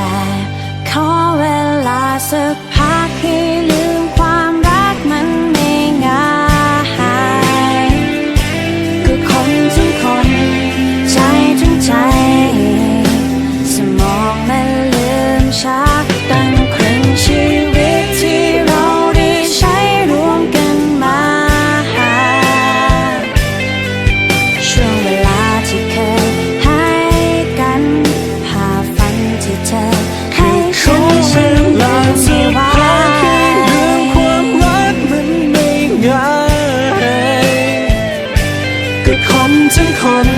ค่ขอเวลาสัก ก็คนทั้งคน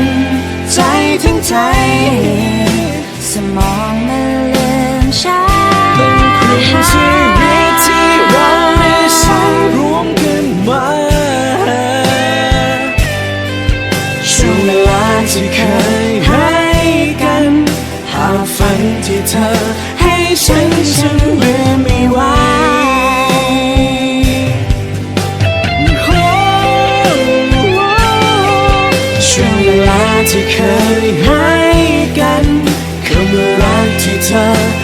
ใจทั้งใจ สมองมันลืมช้าเป็นครึ่งชีวิตที่เราได้ใช้รวมกันมาช่วงเวลาที่เคยให้กัน หาฝันที่เธอให้ฉันฉัน ที่เคยให้กันคำว่ารักที่เธอ